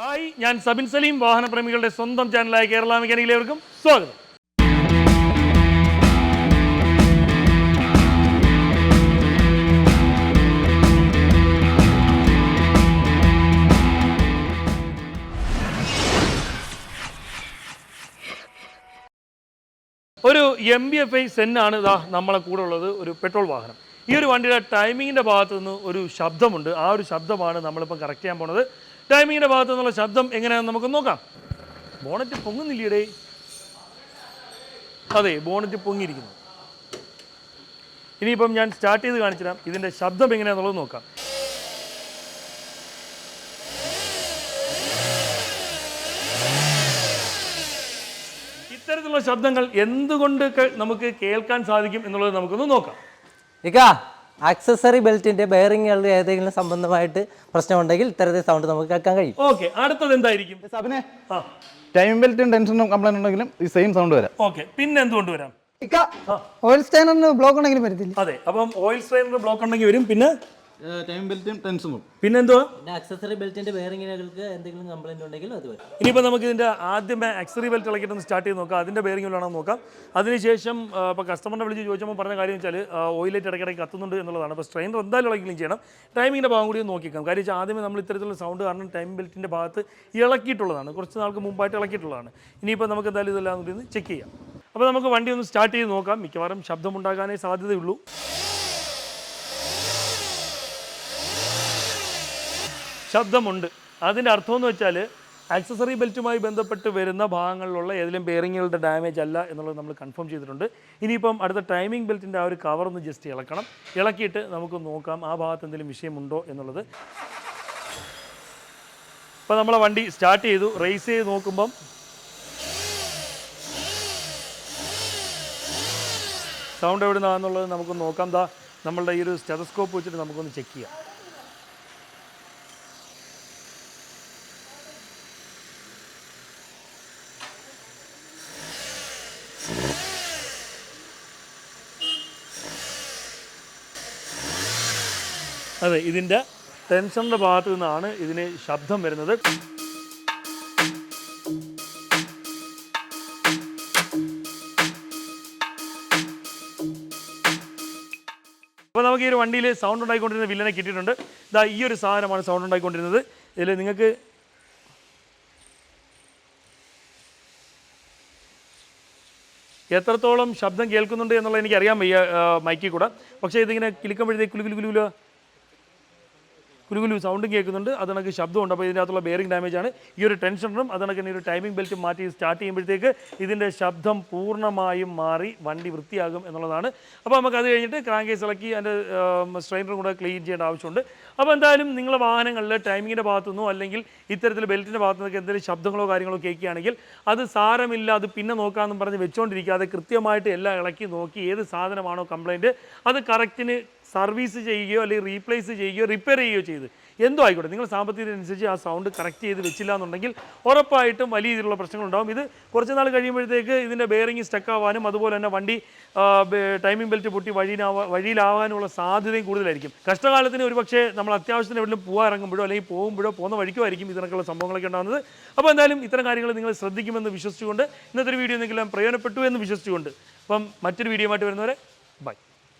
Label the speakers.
Speaker 1: Hi ഞാൻ സബിൻ സലീം വാഹനപ്രേമികളുടെ സ്വന്തം ചാനലായ കേരള മെക്കാനിക്കിലേവർക്കും സ്വാഗതം. ഒരു എം ബി എഫ് ഐ സെന്നാണ് ഇതാ നമ്മളെ കൂടെ ഉള്ളത് ഒരു പെട്രോൾ വാഹനം. ഈ ഒരു വണ്ടിയുടെ ടൈമിങ്ങിന്റെ ഭാഗത്തു നിന്ന് ഒരു ശബ്ദമുണ്ട്. ആ ഒരു ശബ്ദമാണ് നമ്മളിപ്പം കറക്റ്റ് ചെയ്യാൻ പോണത്. ടൈമിങ്ങിന്റെ ഭാഗത്തു നിന്നുള്ള ശബ്ദം എങ്ങനെയാണെന്ന് നമുക്ക് നോക്കാം. ബോണറ്റ് പൊങ്ങുന്നില്ലേടേ അതെ ബോണറ്റ് പൊങ്ങിയിരിക്കുന്നു. ഇനിയിപ്പം ഞാൻ സ്റ്റാർട്ട് ചെയ്ത് കാണിച്ചു തരാം ഇതിന്റെ ശബ്ദം എങ്ങനെയാണെന്നുള്ളത് നോക്കാം. ഇത്തരത്തിലുള്ള ശബ്ദങ്ങൾ എന്തുകൊണ്ട് നമുക്ക് കേൾക്കാൻ സാധിക്കും എന്നുള്ളത് നമുക്കൊന്ന് നോക്കാം.
Speaker 2: ഇക്ക ആക്സസറി ബെൽറ്റിന്റെ ബെയറിങ്ങുകളുടെ ഏതെങ്കിലും സംബന്ധമായിട്ട് പ്രശ്നമുണ്ടെങ്കിൽ ഇത്തരത്തിൽ സൗണ്ട് നമുക്ക് കേൾക്കാൻ കഴിയും.
Speaker 1: ഓക്കെ അടുത്തത് എന്തായിരിക്കും?
Speaker 3: സബിനെ
Speaker 1: ആ.
Speaker 3: ടൈം ബെൽറ്റും ടെൻഷനും കംപ്ലൈന്റ് ഉണ്ടെങ്കിലും ഈ സെയിം സൗണ്ട് വരാം.
Speaker 1: ഓക്കെ പിന്നെ എന്തുകൊണ്ട് വരാം?
Speaker 4: ഇക്ക ഓയിൽ സ്റ്റൈനറിന് ബ്ലോക്ക് ഉണ്ടെങ്കിലും വരത്തില്ല.
Speaker 1: അതെ അപ്പം ഓയിൽ സ്റ്റൈനറിന് ബ്ലോക്ക് ഉണ്ടെങ്കിൽ വരും പിന്നെ
Speaker 3: ടൈം ബെൽറ്റും
Speaker 2: പിന്നെന്തോ ബെൽറ്റിന്റെ എന്തെങ്കിലും കംപ്ലൈന്റ് ഉണ്ടെങ്കിൽ അത് വരും.
Speaker 1: ഇനിയിപ്പോൾ നമുക്ക് ഇതിന്റെ ആദ്യമേ അക്സറി ബെൽറ്റ് ഇളക്കിയിട്ടൊന്ന് സ്റ്റാർട്ട് ചെയ്ത് നോക്കാം. അതിന്റെ ബെയറിംഗ് വല്ലതാണോ നോക്കാം. അതിനുശേഷം ഇപ്പോൾ കസ്റ്റമറിനെ വിളിച്ച് ചോദിച്ചപ്പോൾ പറഞ്ഞ കാര്യം വെച്ചാൽ ഓയിലേറ്റ് ഇടയ്ക്കിടയ്ക്ക് കത്തുന്നുണ്ട് എന്നുള്ളതാണ്. അപ്പോൾ സ്ട്രെയിനർ എന്തായാലും ഇളക്കി ചെയ്യണം. ടൈമിങ്ങിന്റെ ഭാഗം കൂടി നോക്കിക്കാം കാര്യം വെച്ചാൽ ആദ്യമേ നമ്മൾ ഇത്തരത്തിലുള്ള സൗണ്ട് കാരണം ടൈം ബെൽറ്റിന്റെ ഭാഗത്ത് ഇളക്കിയിട്ടുള്ളതാണ്. കുറച്ച് നാൾക്ക് മുമ്പായിട്ട് ഇളക്കിയിട്ടുള്ളതാണ്. ഇനിയിപ്പോൾ നമുക്ക് എന്തായാലും ഇതെല്ലാം കൂടി ഒന്ന് ചെക്ക് ചെയ്യാം. അപ്പോൾ നമുക്ക് വണ്ടി ഒന്ന് സ്റ്റാർട്ട് ചെയ്ത് നോക്കാം. മിക്കവാറും ശബ്ദമുണ്ടാകാനേ സാധ്യതയുള്ളൂ. ശബ്ദമുണ്ട്. അതിന്റെ അർത്ഥം എന്ന് വെച്ചാൽ ആക്സസറി ബെൽറ്റുമായി ബന്ധപ്പെട്ട് വരുന്ന ഭാഗങ്ങളിലുള്ള ഏതെങ്കിലും ബെയറിങ്ങുകളുടെ ഡാമേജ് അല്ല എന്നുള്ളത് നമ്മൾ കൺഫേം ചെയ്തിട്ടുണ്ട്. ഇനിയിപ്പം അടുത്ത ടൈമിംഗ് ബെൽറ്റിന്റെ ആ ഒരു കവർ ഒന്ന് ജസ്റ്റ് ഇളക്കണം. ഇളക്കിയിട്ട് നമുക്ക് നോക്കാം ആ ഭാഗത്ത് എന്തെങ്കിലും വിഷയമുണ്ടോ എന്നുള്ളത്. ഇപ്പോൾ നമ്മളെ വണ്ടി സ്റ്റാർട്ട് ചെയ്തു. റേസ് ചെയ്ത് നോക്കുമ്പം സൗണ്ട് എവിടെ നിന്നാണെന്നുള്ളത് നമുക്ക് നോക്കാം. ദാ നമ്മളുടെ ഈ ഒരു സ്റ്റെതസ്കോപ്പ് വെച്ചിട്ട് നമുക്കൊന്ന് ചെക്ക് ചെയ്യാം. അതെ ഇതിന്റെ ടെൻഷന്റെ ഭാഗത്തു നിന്നാണ് ഇതിന് ശബ്ദം വരുന്നത്. അപ്പോൾ നമുക്ക് ഈ ഒരു വണ്ടിയിൽ സൗണ്ട് ഉണ്ടായിക്കൊണ്ടിരുന്ന വില്ലനെ കിട്ടിയിട്ടുണ്ട്. ഇതാ ഈ ഒരു സാധനമാണ് സൗണ്ട് ഉണ്ടായിക്കൊണ്ടിരുന്നത്. ഇതിൽ നിങ്ങൾക്ക് എത്രത്തോളം ശബ്ദം കേൾക്കുന്നുണ്ട് എന്നുള്ളത് എനിക്കറിയാൻ വയ്യ മൈക്കിൽ കൂടെ. പക്ഷേ ഇതിങ്ങനെ കിളിക്കുമ്പോഴത്തേക്ക് കുലുകുലുകുലുകുലോ കുലു കുലുകുലോ സൗണ്ടും കേൾക്കുന്നുണ്ട്. അതിനൊക്കെ ശബ്ദം ശബ്ദമുണ്ട്. അപ്പോൾ ഇതിനകത്തുള്ള ബെയറിംഗ് ഡാമേജ് ആണ്. ഈ ഒരു ടെൻഷനും അതിനൊക്കെ ഈ ഒരു ടൈമിംഗ് ബെൽറ്റ് മാറ്റി സ്റ്റാർട്ട് ചെയ്യുമ്പോഴത്തേക്ക് ഇതിന്റെ ശബ്ദം പൂർണമായും മാറി വണ്ടി വൃത്തിയാകും എന്നുള്ളതാണ്. അപ്പോൾ നമുക്ക് അത് കഴിഞ്ഞിട്ട് ക്രാങ്കേസ് ഇളക്കി അതിന്റെ സ്ട്രെയിനറും കൂടെ ക്ലീൻ ചെയ്യേണ്ട ആവശ്യമുണ്ട്. അപ്പോൾ എന്തായാലും നിങ്ങളുടെ വാഹനങ്ങളിൽ ടൈമിങ്ങിന്റെ ഭാഗത്തുനിന്നോ അല്ലെങ്കിൽ ഇത്തരത്തിൽ ബെൽറ്റിന്റെ ഭാഗത്തു നിന്നൊക്കെ എന്തെങ്കിലും ശബ്ദങ്ങളോ കാര്യങ്ങളോ കേൾക്കുകയാണെങ്കിൽ അത് സാരമില്ല അത് പിന്നെ നോക്കാമെന്നും പറഞ്ഞ് വെച്ചുകൊണ്ടിരിക്കാതെ കൃത്യമായിട്ട് എല്ലാം ഇളക്കി നോക്കി ഏത് സാധനമാണോ കംപ്ലയിന്റ് അത് കറക്റ്റിന് സർവീസ് ചെയ്യുകയോ അല്ലെങ്കിൽ റീപ്ലേസ് ചെയ്യുകയോ റിപ്പയർ ചെയ്യുകയോ ചെയ്ത്. എന്തോ ആയിക്കോട്ടെ. നിങ്ങൾ സാമ്പത്തികത്തിനനുസരിച്ച് ആ സൗണ്ട് കറക്റ്റ് ചെയ്ത് വെച്ചില്ല എന്നുണ്ടെങ്കിൽ ഉറപ്പായിട്ടും വലിയ രീതിയിലുള്ള പ്രശ്നങ്ങളുണ്ടാകും ഇത് കുറച്ച് നാൾ കഴിയുമ്പോഴത്തേക്ക് ഇതിന്റെ ബെയറിംഗ് സ്റ്റക്ക് ആവാനും അതുപോലെ തന്നെ വണ്ടി ടൈമിംഗ് ബെൽറ്റ് പൊട്ടി വഴിയിലാവാ വഴിയിലാവാനുള്ള സാധ്യതയും കൂടുതലായിരിക്കും. കഷ്ടകാലത്തിന് ഒരു പക്ഷേ നമ്മൾ അത്യാവശ്യത്തിന് എവിടെയും പോകാൻ ഇറങ്ങുമ്പോഴോ അല്ലെങ്കിൽ പോകുമ്പോഴോ പോകുന്ന വഴിക്കോ ആയിരിക്കും ഇതിനൊക്കെയുള്ള സംഭവങ്ങളൊക്കെ ഉണ്ടാകുന്നത്. അപ്പോൾ എന്തായാലും ഇത്തരം കാര്യങ്ങൾ നിങ്ങൾ ശ്രദ്ധിക്കുമെന്ന് വിശ്വസിച്ചുകൊണ്ട് ഇന്നത്തെ ഒരു വീഡിയോ നിങ്ങളെല്ലാം പ്രയോജനപ്പെട്ടു എന്ന് വിശ്വസിച്ചുകൊണ്ട്. അപ്പം മറ്റൊരു വീഡിയോ ആയിട്ട് വരുന്നവരെ ബൈ